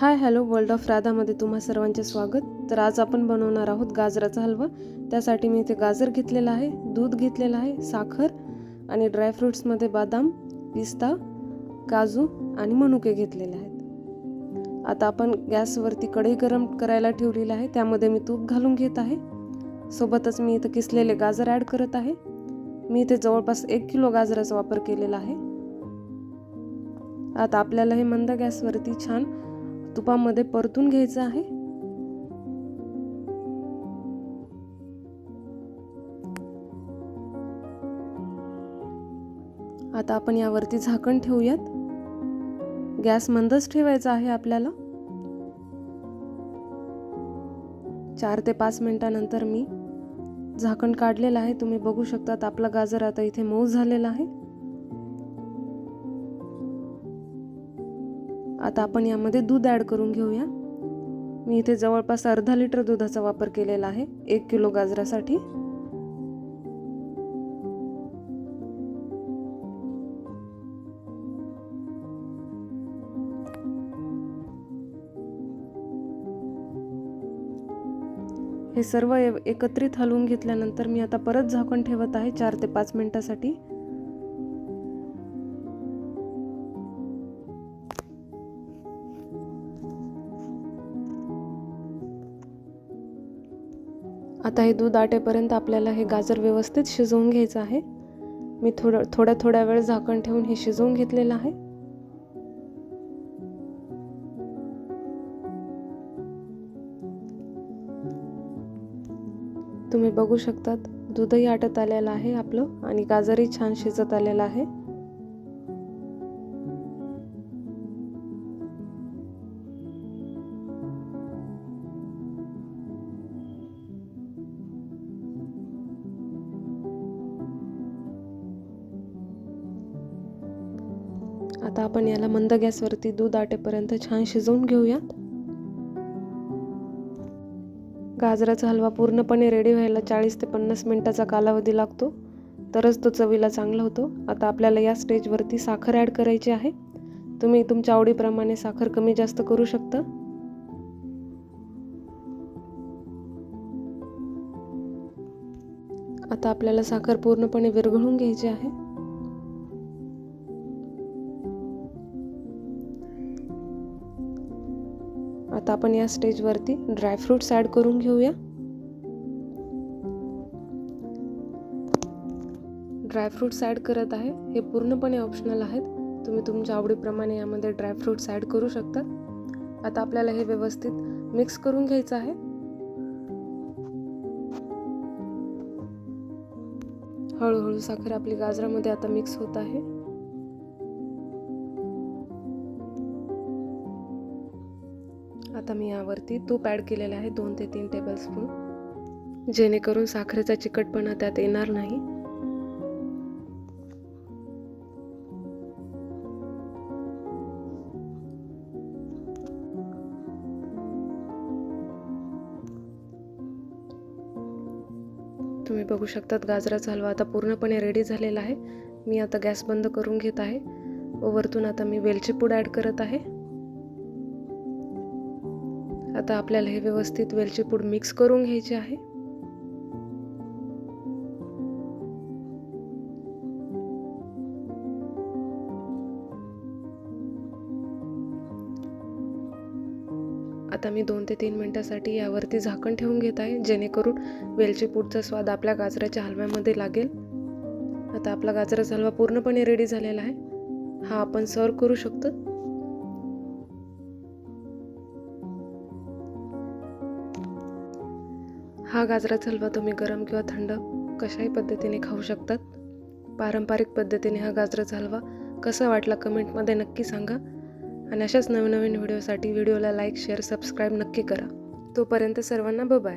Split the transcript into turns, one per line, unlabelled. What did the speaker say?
High hello world of राधामध्ये तुम्हा सर्वांचे स्वागत. तर आज आपण बनवणार आहोत गाजराचा हलवा. त्यासाठी मी इथे गाजर घेतलेला आहे दूध घेतलेलं आहे साखर आणि ड्रायफ्रूट्समध्ये बदाम पिस्ता काजू आणि मनुके घेतलेले आहेत. आता आपण गॅसवरती कढई गरम करायला ठेवलेली आहे. त्यामध्ये मी तूप घालून घेत आहे. सोबतच मी इथं किसलेले गाजर ॲड करत आहे. मी इथे जवळपास एक किलो गाजराचा वापर केलेला आहे. आता आपल्याला हे मंद गॅसवरती छान तुपामध्ये परतून घ्यायचं आहे. आता आपण यावरती झाकण ठेवूयात. गॅस मंदच ठेवायचा आहे आपल्याला. चार ते पाच मिनिटानंतर मी झाकण काढलेलं आहे. तुम्ही बघू शकतात आपला गाजर आता इथे मऊ झालेला आहे. आता आपण यामध्ये दूध ॲड करून घेऊया. मी इथे जवळपास अर्धा लिटर दुधाचा वापर केलेला आहे एक किलो गाजरासाठी. हे सर्व एकत्रित हलवून घेतल्यानंतर मी आता परत झाकण ठेवत आहे चार ते पाच मिनिटासाठी. आता हे दूध आटेपर्यंत आपल्याला हे गाजर व्यवस्थित शिजवून घ्यायचं आहे. मी थोडं थोड्या थोड्या वेळ झाकण ठेवून हे शिजवून घेतलेलं आहे. तुम्ही बघू शकतात दूधही आटत आलेलं आहे आपलं आणि गाजरही छान शिजत आलेलं आहे. आता आपण याला मंद गॅसवरती दूध आटेपर्यंत छान शिजवून घेऊयात गाजराचा हलवा पूर्णपणे रेडी व्हायला चाळीस ते पन्नास मिनिटाचा कालावधी लागतो. तरच तो चवीला चांगला होतो. आता आपल्याला या स्टेजवरती साखर ॲड करायची आहे. तुम्ही तुमच्या आवडीप्रमाणे साखर कमी जास्त करू शकता. आता आपल्याला साखर पूर्णपणे विरघळून घ्यायची आहे. आता आपण या स्टेजवरती ड्रायफ्रूट्स ॲड करून घेऊया. ड्रायफ्रूट्स ॲड करत आहे. हे पूर्णपणे ऑप्शनल आहेत. तुम्ही तुमच्या आवडीप्रमाणे यामध्ये ड्रायफ्रूट्स ॲड करू शकता. आता आपल्याला हे व्यवस्थित मिक्स करून घ्यायचं आहे. हळूहळू साखर आपली गाजरामध्ये आता मिक्स होत आहे. आता मी यावरती तूप ॲड केलेलं आहे दोन ते तीन टेबलस्पून जेणेकरून साखरेचा चिकटपणा त्यात येणार नाही. तुम्ही बघू शकतात गाजराचा हलवा आता पूर्णपणे रेडी झालेला आहे. मी आता गॅस बंद करून घेत आहे. व वरतून आता मी वेलची पूड ॲड करत आहे. आता आपल्याला हे व्यवस्थित वेलची पूड मिक्स करून घ्यायची आहे. आता मी दोन ते तीन मिनटासाठी यावरती झाकण ठेवून घेत आहे जेणेकरून वेलची पूडचा स्वाद आपल्या गाजराच्या हलव्यामध्ये लागेल. आता आपला गाजराचा हलवा पूर्णपणे रेडी झालेला आहे. हा आपण सर्व करू शकतो. हा गाजराचा हलवा तुम्ही गरम किंवा थंड कशाही पद्धतीने खाऊ शकतात. पारंपरिक पद्धतीने हा गाजराचा हलवा कसा वाटला कमेंटमध्ये नक्की सांगा. आणि अशाच नवनवीन व्हिडिओसाठी व्हिडिओला लाईक शेअर सबस्क्राईब नक्की करा. तोपर्यंत सर्वांना बबाय